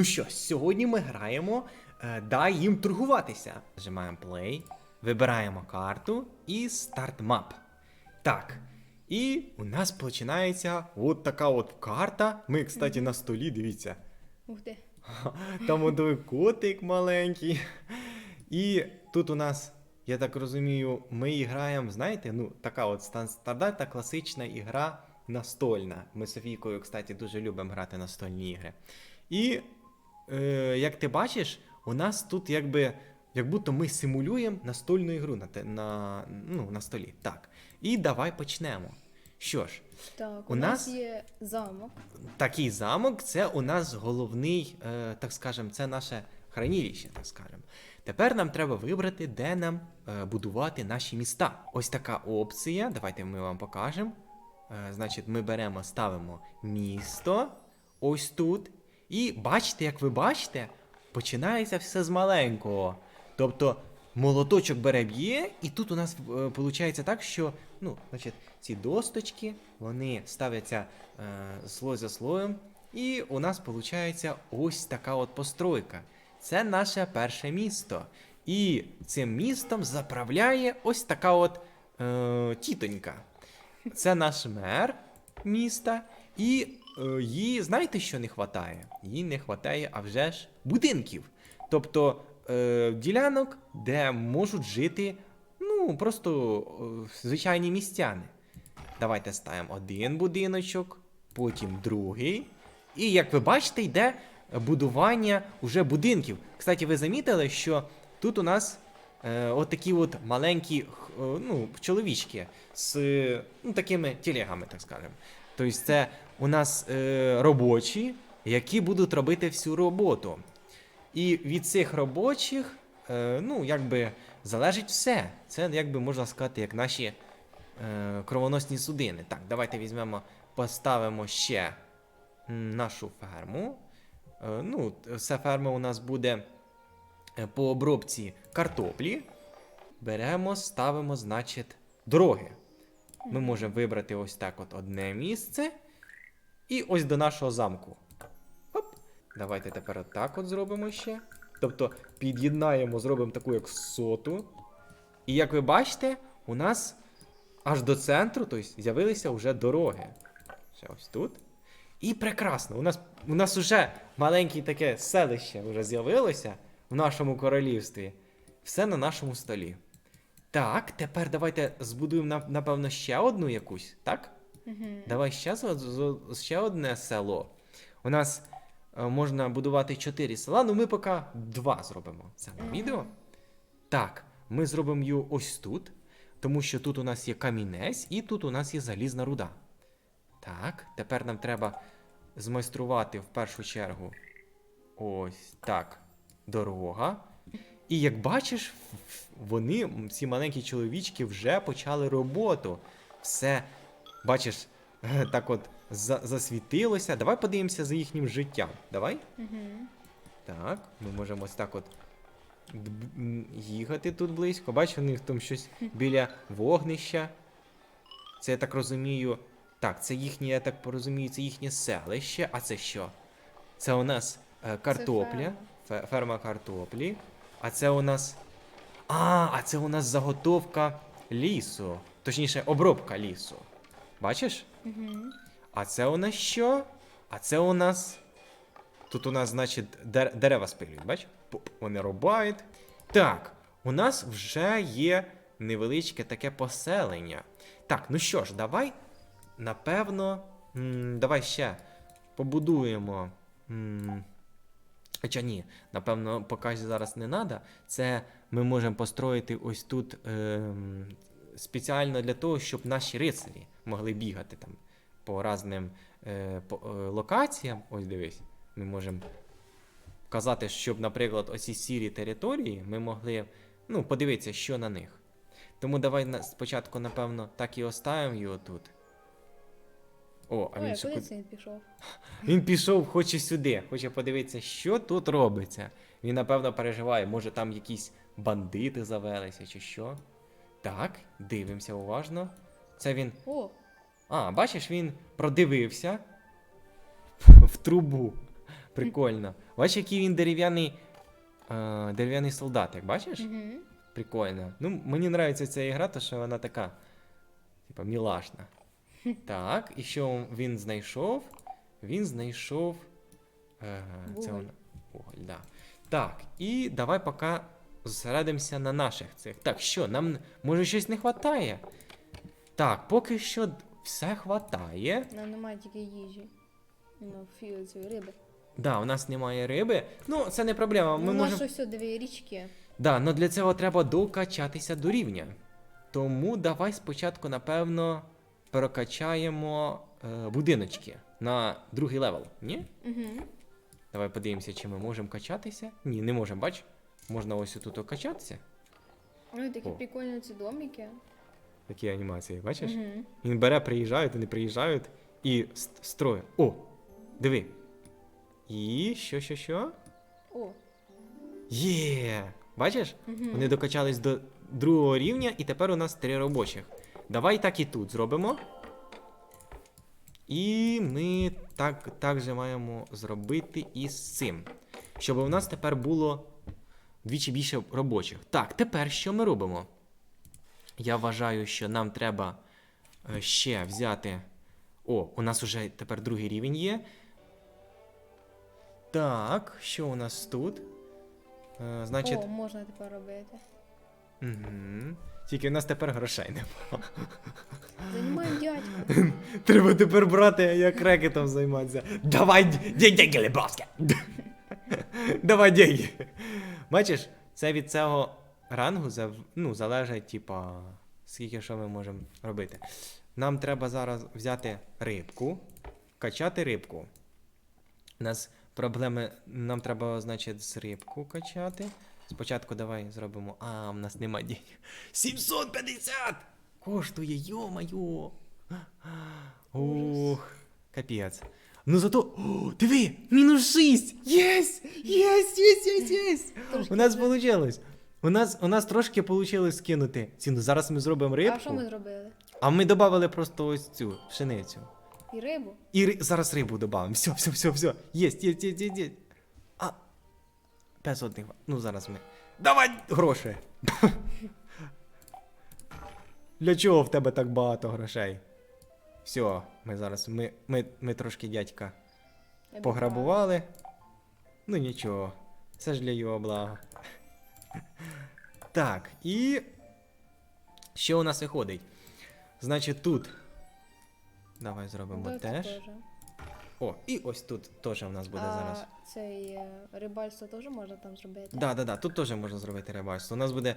Ну що, сьогодні ми граємо е, Дай їм торгуватися. Нажимаємо play, вибираємо карту і старт мап. Так. І у нас починається от така от карта. Ми, кстати, на столі, дивіться. Ух ти. Там одой котик маленький. І тут у нас, я так розумію, ми граємо, знаєте, ну, така от стан- стандартна класична ігра настольна. Ми з Софійкою, кстати, дуже любимо грати настольні ігри. І е, як ти бачиш, у нас тут якби. Як будто ми симулюємо настольну ігру на, те- на, ну, на столі. Так. І давай почнемо. Що ж, Так, У у, нас... нас- є замок. такий замок це у нас головний, е, так скажем, це наше хранилище, так скажем. Тепер нам треба вибрати, де нам е, будувати наші міста. Ось така опція. Давайте ми вам покажемо. Е, значить, ми беремо, ставимо місто ось тут. І бачите, як ви бачите, починається все з маленького. Тобто молоточок бере б'є, і тут у нас виходить так, що ну, значить, ці досточки вони ставляться е, слой за слоєм, і у нас виходить ось така от постройка. Це наше перше місто. І цим містом заправляє ось така от е, тітонька. Це наш мер міста, і е, їй, знаєте, що не вистачає? Їй не вистачає, а вже ж будинків. Тобто е, ділянок, де можуть жити ну, просто е, звичайні містяни. Давайте ставимо один будиночок, потім другий. І як ви бачите, йде будування уже будинків. Кстати, ви замітили, що тут у нас е, от от маленькі е, ну, чоловічки з е, ну, такими телегами, так скажемо. Тобто, це у нас е, робочі, які будуть робити всю роботу. І від цих робочих, е, ну, якби залежить все. Це, якби можна сказати, як наші е, кровоносні судини. Так, давайте візьмемо, поставимо ще нашу ферму. Е, ну, ця ферма у нас буде е, по обробці картоплі. Беремо, ставимо, значить, дороги. Ми можемо вибрати ось так от одне місце. І ось до нашого замку. Оп. Давайте тепер отак от зробимо ще. Тобто під'єднаємо, зробимо таку як соту. І як ви бачите, у нас аж до центру тобто, з'явилися вже дороги. Ще ось тут. І прекрасно. У нас, у нас вже маленьке таке селище вже з'явилося в нашому королівстві. Все на нашому столі. Так, тепер давайте збудуємо, напевно, ще одну якусь, так? Давай ще, ще одне село. У нас е, можна будувати чотири села, ну ми поки два зробимо це на відео. Так, ми зробимо її ось тут, тому що тут у нас є камінець і тут у нас є залізна руда. Так, тепер нам треба змайструвати в першу чергу ось так дорога. І як бачиш, вони, ці маленькі чоловічки, вже почали роботу. Все, бачиш, так от за- засвітилося. Давай подивимося за їхнім життям. Давай. Угу. Так, ми можемо ось так от їхати тут близько. Бачиш, у них там щось біля вогнища. Це я так розумію. Так, це їхнє, я так порозумію, це їхнє селище. А це що? Це у нас е, картопля, фе- ферма картоплі. А це у нас. А, а це у нас заготовка лісу. Точніше, обробка лісу. Бачиш? Угу. А це у нас що? А це у нас. Тут у нас, значить, дер- дерева спилюють, бач? Вони рубають. Так, у нас вже є невеличке таке поселення. Так, ну що ж, давай, напевно, м, давай ще побудуємо. м, Хоча ні, напевно, поки зараз не треба. Це ми можемо построїти ось тут ем, спеціально для того, щоб наші рицарі могли бігати там по різним е, по, е, локаціям. Ось дивись, ми можемо казати, щоб, наприклад, оці сірі території ми могли ну, подивитися, що на них. Тому давай на- спочатку, напевно, так і оставимо його тут. О, а Ой, він ще куди куди- це він пішов? він пішов, хоче сюди, хоче подивитися, що тут робиться. Він, напевно, переживає, може там якісь бандити завелися чи що. Так, дивимося уважно. Це він. О, А, бачиш, він продивився в трубу. Прикольно. Бачиш, який він дерев'яний. Е, дерев'яний солдатик, бачиш? Угу. Прикольно. Ну, мені подобається ця ігра, тому що вона така, типа, мілашна. Так, і що він знайшов? Він знайшов. Е, це вона. Вуголь, да. Так, і давай поки зосередимося на наших цих. Так, що, нам може щось не вистачає? Так, поки що все хватає. Нам немає тільки їжі. Ну, фі, цієї риби. Да, у нас немає риби. Ну, це не проблема. Ми ну, у нас можемо. ось дві річки. Да, але для цього треба докачатися до рівня. Тому давай спочатку, напевно, прокачаємо е, будиночки на другий левел. Ні? Угу. Давай подивимося, чи ми можемо качатися. Ні, не можемо, бач? Можна ось тут окачатися. Ой, такі О. прикольні ці домики. Такі анімації, бачиш? Угу. Він бере, приїжджають, вони приїжджають і ст- строє. О! Диви. І що, що, що? О, Є! Бачиш? Мгм. Вони докачались до другого рівня, і тепер у нас три робочих. Давай так і тут зробимо. І ми так, так же маємо зробити і з цим. Щоб у нас тепер було двічі більше робочих. Так, тепер що ми робимо? Я вважаю, що нам треба е, ще взяти. О, у нас уже тепер другий рівень є. Так, що у нас тут? Е, значить. О, можна тепер робити. Угу. Тільки в нас тепер грошей нема. Займаємо дядька. Треба тепер брати, як рекетом займатися. Давай деньги, Лебовське! Давай деньги. Бачиш, це від цього рангу ну, залежить, типа, скільки що ми можемо робити. Нам треба зараз взяти рибку, качати рибку. У нас проблеми. Нам треба, значить, з рибку качати. Спочатку давай зробимо. А, в нас нема денег. 750! Коштує, йо-моє! Ух, капець. Ну зато. О, диви! Мінус 6! Єсть! Єсть, єсть, єсть, єсть! У нас вийшло. У нас, у нас трошки вийшло скинути ціну. Зараз ми зробимо рибку. А що ми зробили? А ми додали просто ось цю пшеницю. І рибу? І ри... зараз рибу додамо. Все, все, все, все. Єсть, єсть, єсть, єсть, єсть. А. 500 не хва- Ну, зараз ми. Давай гроші. Для чого в тебе так багато грошей? Все, ми зараз. Ми, ми, ми трошки дядька Я пограбували. Ну нічого. Це ж для його блага. Так, і. Що у нас виходить? Значить, тут. Давай зробимо це теж. теж. О, і ось тут теж у нас буде а зараз. цей е, рибальство теж можна там зробити? Да, да, да, тут теж можна зробити рибальство. У нас буде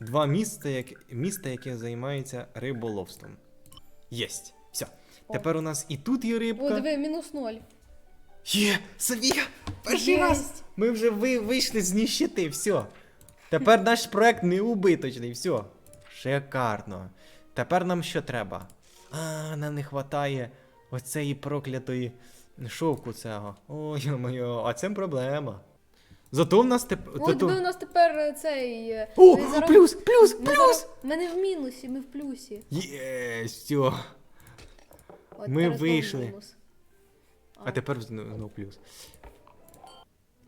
два міста, як... міста, яке займається риболовством. Єсть. Все. О. Тепер у нас і тут є О, диви, мінус ноль. Є! Софія! Перший раз! Ми вже ви, вийшли з ніщити, все. Тепер наш проект не убиточний, все. Шикарно. Тепер нам що треба? А, нам не вистачає оцеї проклятої шовку цього. Ой, моє, а це проблема. Зато в нас тепер. О, диви, у нас тепер цей. е, О, зараз- плюс, плюс, Ми, зараз... ми не в мінусі, ми в плюсі. Єсть, все. От Ми знову вийшли. мінус. А тепер знову знову плюс.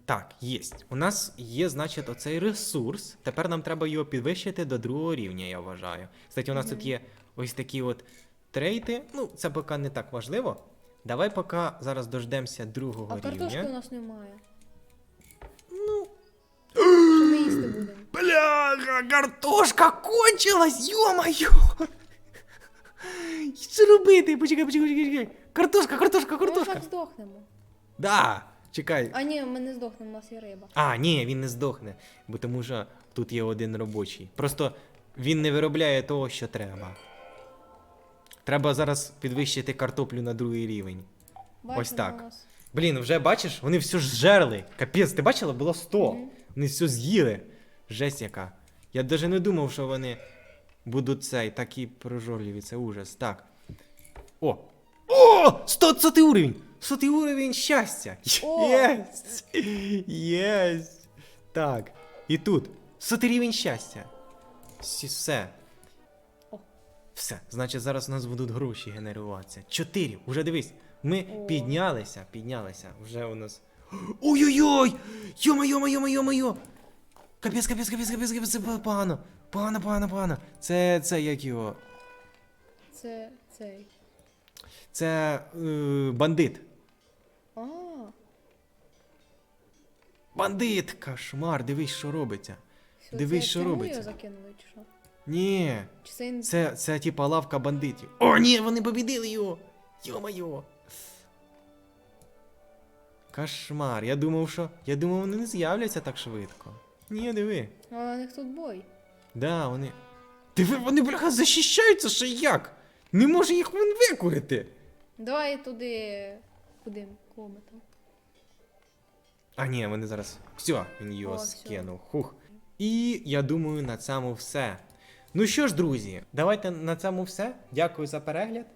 Так, єсть. У нас є, значить, оцей ресурс. Тепер нам треба його підвищити до другого рівня, я вважаю. Кстати, у нас тут є ось такі от трейти. Ну, це поки не так важливо. Давай поки зараз дождемося другого А картошки у рівня. нас немає. Ну. Що ми їсти будемо? Бляха, картошка кончилась, йо-моє! Що робити? Почекай, почекай, почекай, почекай. Картошка, картошка, Ми картошка. так здохнемо. Да, чекай. А ні, ми не здохнемо, у нас є риба. А, ні, він не здохне, бо тому що тут є один робочий. Просто він не виробляє того, що треба. Треба зараз підвищити картоплю на другий рівень. Бачимо, так. нас- Блін, вже бачиш, вони все ж жерли. Капець, ти бачила? Було 100. Мгм. Вони все з'їли. Жесть яка. Я навіть не думав, що вони будуть цей такі прожорливі, це ужас. Так. О! О! 100 уровень! 100 уровень щастя! Єсть! Єсть! Так. І тут. 100 рівень щастя. Всі- Все. Все. Значить, зараз у нас будуть гроші генеруватися. Чотири. Уже дивись. Ми О. піднялися, піднялися. Вже у нас. Ой-ой-ой! Йо-моє, йо-моє, йо-моє! Капець, капець, капець, капець, капець, це погано. Погано, погано, погано. Це, це як його. Це цей. Це е, бандит. А, Бандит! Кошмар, дивись, що робиться. все, Дивись, це що робиться. його закинули, чи що? Ні, Чи це він... це, це типа лавка бандитів. О, ні, вони побідили його! Йо-моє! Кошмар, я думав, що. Я думав, вони не з'являться так швидко. Ні, диви. А у них тут бой. Да, вони. Диви, вони, бляха, захищаються ще як? Не може їх вон викурити. Давай туди. Куди? Кого ми там? А ні, вони зараз. Все, він його О, скинув. Хух. І я думаю, на цьому все. Ну що ж, друзі, давайте на цьому все. Дякую за перегляд.